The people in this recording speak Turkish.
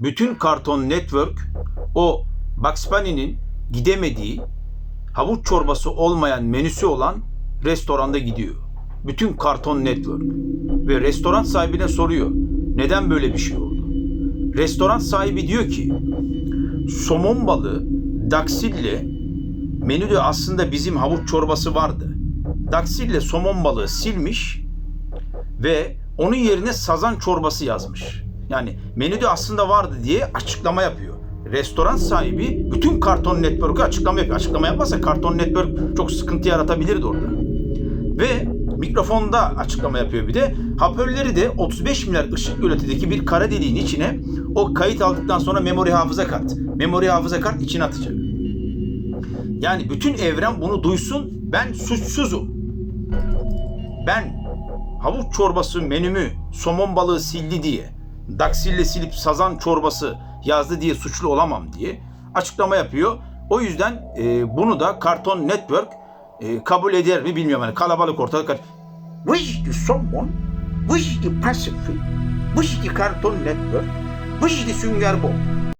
bütün Karton Network o Bugs Bunny'nin gidemediği havuç çorbası olmayan menüsü olan restoranda gidiyor. Bütün Karton Network. Ve restoran sahibine soruyor. Neden böyle bir şey oldu? Restoran sahibi diyor ki somon balığı daksille menüde aslında bizim havuç çorbası vardı. Daksille somon balığı silmiş ve onun yerine sazan çorbası yazmış. Yani menüde aslında vardı diye açıklama yapıyor. Restoran sahibi bütün Karton Network'e açıklama yapıyor. Açıklama yapmazsa Karton Network çok sıkıntı yaratabilirdi orada. Ve mikrofonda açıklama yapıyor bir de. Hoparlörleri de 35 milyar ışık yöletideki bir kara deliğin içine o kayıt aldıktan sonra memory hafıza kart. Memory hafıza kart içine atacak. Yani bütün evren bunu duysun. Ben suçsuzum. Ben havuç çorbası menümü somon balığı sildi diye, daksille silip sazan çorbası yazdı diye suçlu olamam diye açıklama yapıyor. O yüzden e, bunu da Karton Network e, kabul eder mi bilmiyorum. Yani kalabalık ortada. kar- Wish the someone, wish the Pacific, wish the Karton Network, wish the Sünger Bob.